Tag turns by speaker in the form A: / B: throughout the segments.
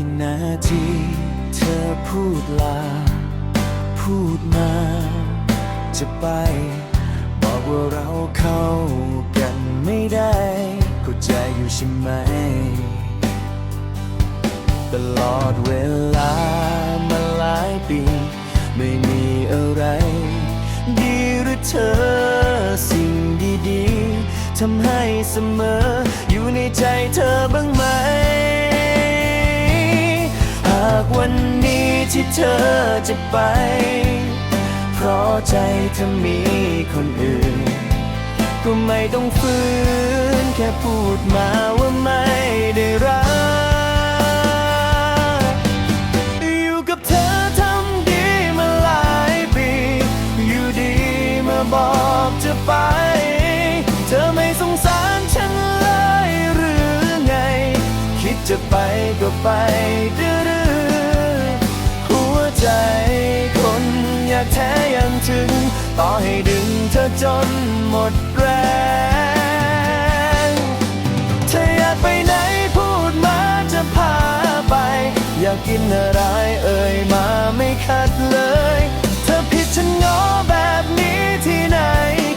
A: กี่นาที เธอพูดลา พูดมา จะไป บอกว่าเราเข้ากันไม่ได้ เข้าใจอยู่ใช่ไหม ตลอดเวลามาหลายปี ไม่มีอะไร ดีหรือเธอสิ่งดีๆทำให้เสมอ อยู่ในใจเธอบ้างไหมากวันนี้ที่เธอจะไป เพราะใจเธอมีคนอื่น ก็ไม่ต้องฝืนแค่พูดมาว่าไม่ได้รัก อยู่กับเธอทำดีมาหลายปี อยู่ดีมาบอกจะไป เธอไม่สงสารฉันเลยหรือไง คิดจะไปก็ไปดื้อ อยาแท้ยังถึง ต่อให้ดึงเธอจนหมดแรงเธออยากไปไหนพูดมาจะพาไป อยากกินอะไรเอ่ยมาไม่ขัดเลย เธอผิดฉันง้อแบบนี้ที่ไหน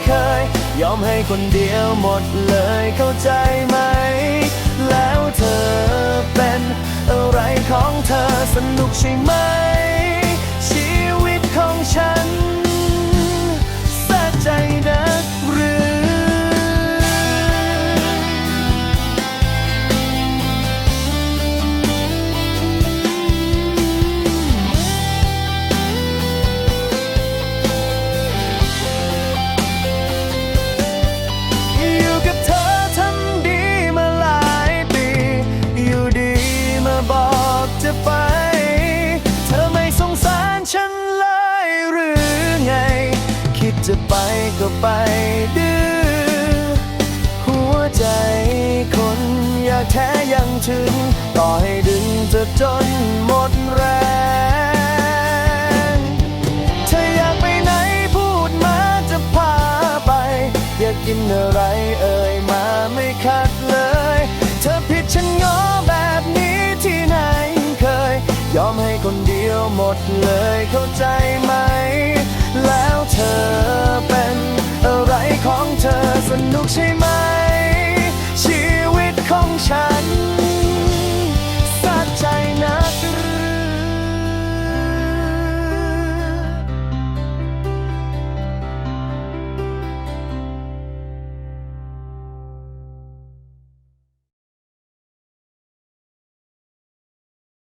A: เคย ยอมให้คนเดียวหมดเลยเข้าใจไหม แล้วเธอเป็นอะไรของเธอสนุกใช่ไหม บอกจะไป เธอไม่สงสารฉันเลยหรือไง คิดจะไปก็ไปดื้อหัวใจคนอยากแท้ยังถึง ต่อให้ดึงจะจนหมดแรงเธออยากไปไหนพูดมาจะพาไป อยากกินอะไรเอ่ยมาไม่คัดเลย เธอผิดฉันง้อแบบนี้ ดียวหมดเลยเข้าใจ